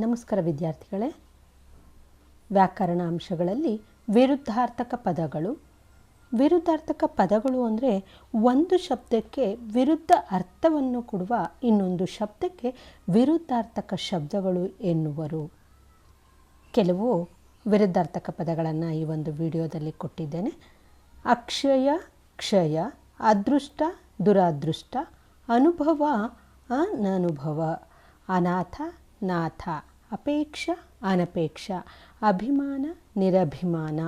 ನಮಸ್ಕಾರ ವಿದ್ಯಾರ್ಥಿಗಳೇ. ವ್ಯಾಕರಣ ಅಂಶಗಳಲ್ಲಿ ವಿರುದ್ಧಾರ್ಥಕ ಪದಗಳು. ವಿರುದ್ಧಾರ್ಥಕ ಪದಗಳು ಅಂದರೆ ಒಂದು ಶಬ್ದಕ್ಕೆ ವಿರುದ್ಧ ಅರ್ಥವನ್ನು ಕೊಡುವ ಇನ್ನೊಂದು ಶಬ್ದಕ್ಕೆ ವಿರುದ್ಧಾರ್ಥಕ ಶಬ್ದಗಳು ಎನ್ನುವರು. ಕೆಲವು ವಿರುದ್ಧಾರ್ಥಕ ಪದಗಳನ್ನು ಈ ಒಂದು ವಿಡಿಯೋದಲ್ಲಿ ಕೊಟ್ಟಿದ್ದೇನೆ. ಅಕ್ಷಯ, ಕ್ಷಯ, ಅದೃಷ್ಟ, ದುರಾದೃಷ್ಟ, ಅನುಭವ, ಅನನುಭವ, ಅನಾಥ, ನಾಥ. ಅಪೇಕ್ಷ, ಅನಪೇಕ್ಷ, ಅಭಿಮಾನ, ನಿರಭಿಮಾನ,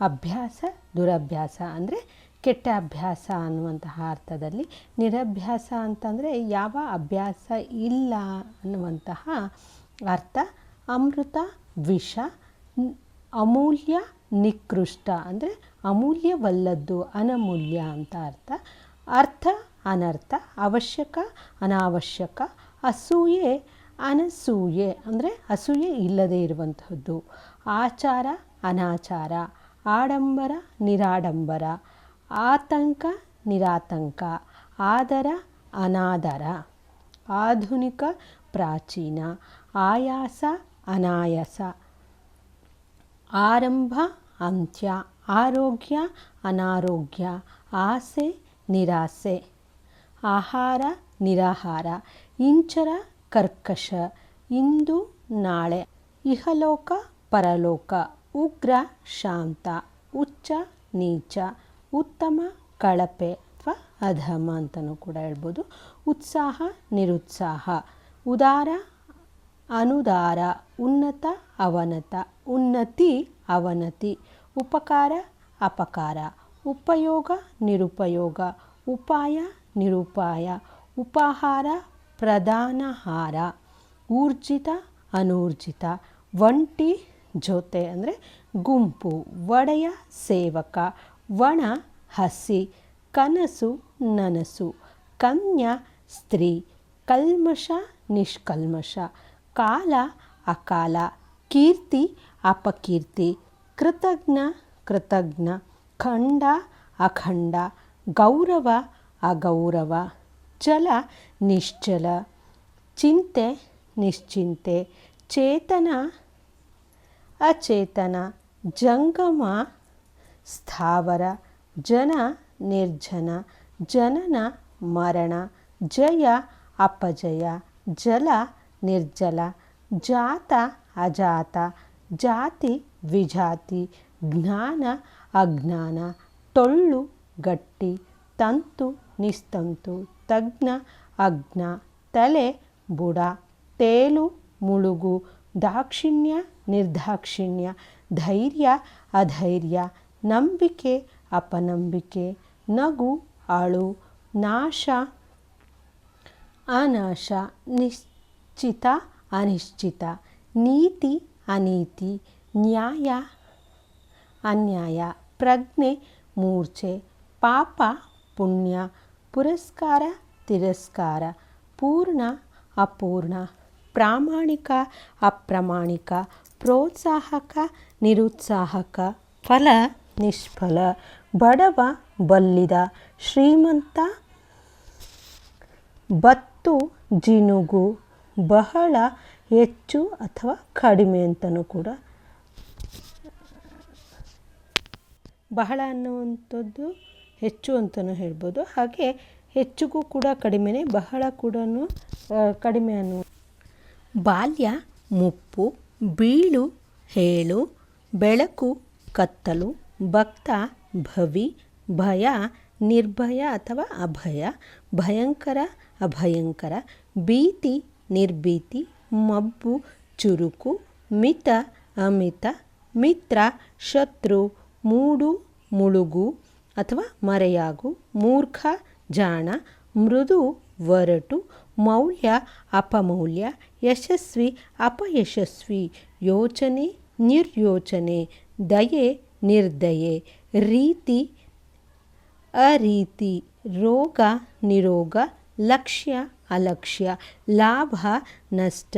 ಅಭ್ಯಾಸ, ದುರಭ್ಯಾಸ ಅಂದರೆ ಕೆಟ್ಟ ಅಭ್ಯಾಸ ಅನ್ನುವಂತಹ ಅರ್ಥದಲ್ಲಿ ನಿರಭ್ಯಾಸ ಅಂತಂದರೆ ಯಾವ ಅಭ್ಯಾಸ ಇಲ್ಲ ಅನ್ನುವಂತಹ ಅರ್ಥ. ಅಮೃತ, ವಿಷ ಅಮೂಲ್ಯ, ನಿಕೃಷ್ಟ ಅಂದರೆ ಅಮೂಲ್ಯವಲ್ಲದ್ದು, ಅನಮೂಲ್ಯ ಅಂತ ಅರ್ಥ. ಅರ್ಥ, ಅನರ್ಥ, ಅವಶ್ಯಕ, ಅನಾವಶ್ಯಕ, ಅಸೂಯೆ ಅನಸೂಯೆ ಅಂದರೆ ಅಸೂಯೆ ಇಲ್ಲದೇ ಇರುವಂಥದ್ದು ಆಚಾರ, ಅನಾಚಾರ, ಆಡಂಬರ, ನಿರಾಡಂಬರ, ಆತಂಕ, ನಿರಾತಂಕ, ಆದರ, ಅನಾದರ, ಆಧುನಿಕ, ಪ್ರಾಚೀನ, ಆಯಾಸ, ಅನಾಯಾಸ, ಆರಂಭ, ಅಂತ್ಯ, ಆರೋಗ್ಯ, ಅನಾರೋಗ್ಯ, ಆಸೆ, ನಿರಾಸೆ, ಆಹಾರ, ನಿರಾಹಾರ, ಇಂಚರ ಕರ್ಕಶ. ಇಂದು ನಾಳೆ. ಇಹಲೋಕ, ಪರಲೋಕ. ಉಗ್ರ, ಶಾಂತ. ಉಚ್ಚ, ನೀಚ. ಉತ್ತಮ, ಕಳಪೆ. ಅಥವಾ ಅಧಮ ಅಂತಲೂ ಕೂಡ ಹೇಳ್ಬೋದು. ಉತ್ಸಾಹ, ನಿರುತ್ಸಾಹ. ಉದಾರ, ಅನುದಾರ. ಉನ್ನತ, ಅವನತ. ಉನ್ನತಿ, ಅವನತಿ. ಉಪಕಾರ, ಅಪಕಾರ. ಉಪಯೋಗ, ನಿರುಪಯೋಗ. ಉಪಾಯ, ನಿರುಪಾಯ. ಉಪಾಹಾರ ಪ್ರಧಾನಹಾರ, ಊರ್ಜಿತ, ಅನೂರ್ಜಿತ, ಒಂಟಿ ಜೊತೆ ಅಂದರೆ ಗುಂಪು, ಒಡೆಯ ಸೇವಕ, ಒಣ ಹಸಿ, ಕನಸು ನನಸು, ಕನ್ಯಾ ಸ್ತ್ರೀ, ಕಲ್ಮಶ ನಿಷ್ಕಲ್ಮಶ, ಕಾಲ ಅಕಾಲ, ಕೀರ್ತಿ ಅಪಕೀರ್ತಿ, ಕೃತಜ್ಞ ಕೃತಜ್ಞ, ಖಂಡ ಅಖಂಡ, ಗೌರವ ಅಗೌರವ. ಜಲ ನಿಶ್ಚಲ. ಚಿಂತೆ, ನಿಶ್ಚಿಂತೆ. ಚೇತನ, ಅಚೇತನ. ಜಂಗಮ, ಸ್ಥಾವರ. ಜನ, ನಿರ್ಜನ. ಜನನ, ಮರಣ. ಜಯ, ಅಪಜಯ. ಜಲ, ನಿರ್ಜಲ. ಜಾತ, ಅಜಾತ. ಜಾತಿ, ವಿಜಾತಿ. ಜ್ಞಾನ, ಅಜ್ಞಾನ. ಟೊಳ್ಳು ಗಟ್ಟಿ. ತಂತು ನಿಸ್ತಂತು, ತಜ್ಞ ಅಗ್ನ ತಲೆ, ಬುಡ, ತೇಲು, ಮುಳುಗು, ದಾಕ್ಷಿಣ್ಯ, ನಿರ್ದಾಕ್ಷಿಣ್ಯ, ಧೈರ್ಯ, ಅಧೈರ್ಯ, ನಂಬಿಕೆ, ಅಪನಂಬಿಕೆ, ನಗು, ಅಳು, ನಾಶ, ಅನಾಶ, ನಿಶ್ಚಿತ, ಅನಿಶ್ಚಿತ, ನೀತಿ, ಅನೀತಿ, ನ್ಯಾಯ, ಅನ್ಯಾಯ, ಪ್ರಜ್ಞೆ, ಮೂರ್ಛೆ, ಪಾಪ, ಪುಣ್ಯ ಪುರಸ್ಕಾರ, ತಿರಸ್ಕಾರ, ಪೂರ್ಣ, ಅಪೂರ್ಣ, ಪ್ರಾಮಾಣಿಕ, ಅಪ್ರಾಮಾಣಿಕ, ಪ್ರೋತ್ಸಾಹಕ, ನಿರುತ್ಸಾಹಕ, ಫಲ, ನಿಷ್ಫಲ, ಬಡವ, ಬಲ್ಲಿದ, ಶ್ರೀಮಂತ, ಬತ್ತು, ಜಿನುಗು, ಬಹಳ, ಹೆಚ್ಚು ಅಥವಾ ಕಡಿಮೆ ಅಂತಲೂ ಕೂಡ. ಬಹಳ ಅನ್ನುವಂಥದ್ದು ಹೆಚ್ಚು ಅಂತಲೂ ಹೇಳ್ಬೋದು. ಹಾಗೆ ಹೆಚ್ಚಿಗೂ ಕೂಡ ಕಡಿಮೆನೇ, ಬಹಳ ಕೂಡ ಕಡಿಮೆ ಅನ್ನುವ. ಬಾಲ್ಯ, ಮುಪ್ಪು, ಬೀಳು, ಹೇಳು, ಬೆಳಕು, ಕತ್ತಲು, ಭಕ್ತ, ಭವಿ, ಭಯ, ನಿರ್ಭಯ ಅಥವಾ ಅಭಯ, ಭಯಂಕರ, ಅಭಯಂಕರ, ಭೀತಿ, ನಿರ್ಭೀತಿ, ಮಬ್ಬು, ಚುರುಕು, ಮಿತ, ಅಮಿತ, ಮಿತ್ರ, ಶತ್ರು, ಮೂಡು, ಮುಳುಗು ಅಥವಾ ಮರೆಯಾಗು, ಮೂರ್ಖ, ಜಾಣ, ಮೃದು ಒರಟು ಮೌಲ್ಯ ಅಪಮೌಲ್ಯ ಯಶಸ್ವಿ, ಅಪಯಶಸ್ವಿ, ಯೋಚನೆ, ನಿರ್ಯೋಚನೆ, ದಯೆ, ನಿರ್ದಯೆ, ರೀತಿ, ಅರೀತಿ, ರೋಗ, ನಿರೋಗ, ಲಕ್ಷ್ಯ, ಅಲಕ್ಷ್ಯ, ಲಾಭ, ನಷ್ಟ,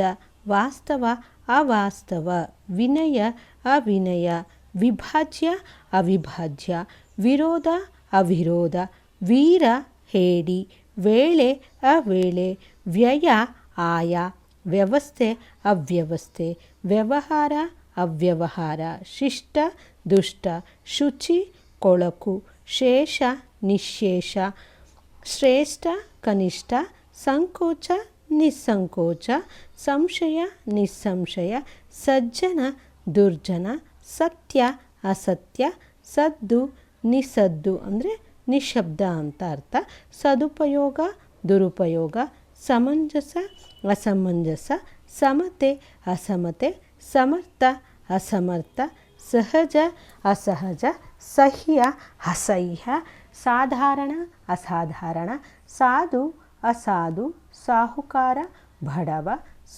ವಾಸ್ತವ, ಅವಾಸ್ತವ, ವಿನಯ, ಅವಿನಯ, ವಿಭಾಜ್ಯ, ಅವಿಭಾಜ್ಯ ವಿರೋಧ, ಅವಿರೋಧ, ವೀರ, ಹೇಡಿ, ವೇಳೆ, ಅವೇಳೆ, ವ್ಯಯ, ಆಯ, ವ್ಯವಸ್ಥೆ, ಅವ್ಯವಸ್ಥೆ, ವ್ಯವಹಾರ, ಅವ್ಯವಹಾರ, ಶಿಷ್ಟ, ದುಷ್ಟ, ಶುಚಿ, ಕೊಳಕು, ಶೇಷ, ನಿಶೇಷ, ಶ್ರೇಷ್ಠ, ಕನಿಷ್ಠ, ಸಂಕೋಚ, ನಿಸ್ಸಂಕೋಚ, ಸಂಶಯ, ನಿಸ್ಸಂಶಯ, ಸಜ್ಜನ, ದುರ್ಜನ, ಸತ್ಯ, ಅಸತ್ಯ, ಸದ್ದು ನಿಸದ್ದು ಅಂದರೆ ನಿಶಬ್ದ ಅಂತ ಅರ್ಥ. ಸದುಪಯೋಗ, ದುರುಪಯೋಗ, ಸಮಂಜಸ, ಅಸಮಂಜಸ, ಸಮತೆ, ಅಸಮತೆ, ಸಮರ್ಥ, ಅಸಮರ್ಥ, ಸಹಜ, ಅಸಹಜ, ಸಹ್ಯ, ಅಸಹ್ಯ, ಸಾಧಾರಣ, ಅಸಾಧಾರಣ, ಸಾಧು, ಅಸಾಧು, ಸಾಹುಕಾರ ಬಡವ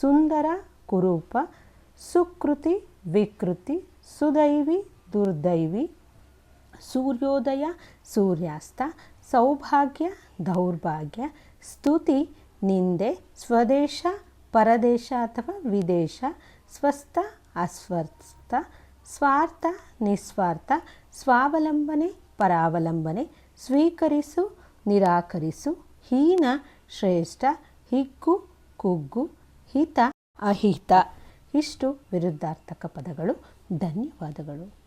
ಸುಂದರ, ಕುರೂಪ, ಸುಕೃತಿ, ವಿಕೃತಿ, ಸುದೈವಿ, ದುರ್ದೈವಿ ಸೂರ್ಯೋದಯ, ಸೂರ್ಯಾಸ್ತ, ಸೌಭಾಗ್ಯ, ದೌರ್ಭಾಗ್ಯ, ಸ್ತುತಿ, ನಿಂದೆ, ಸ್ವದೇಶ, ಪರದೇಶ ಅಥವಾ ವಿದೇಶ, ಸ್ವಸ್ಥ, ಅಸ್ವಸ್ಥ, ಸ್ವಾರ್ಥ, ನಿಸ್ವಾರ್ಥ, ಸ್ವಾವಲಂಬನೆ, ಪರಾವಲಂಬನೆ, ಸ್ವೀಕರಿಸು, ನಿರಾಕರಿಸು, ಹೀನ, ಶ್ರೇಷ್ಠ, ಹಿಗ್ಗು, ಕುಗ್ಗು, ಹಿತ, ಅಹಿತ. ಇಷ್ಟು ವಿರುದ್ಧಾರ್ಥಕ ಪದಗಳು. ಧನ್ಯವಾದಗಳು.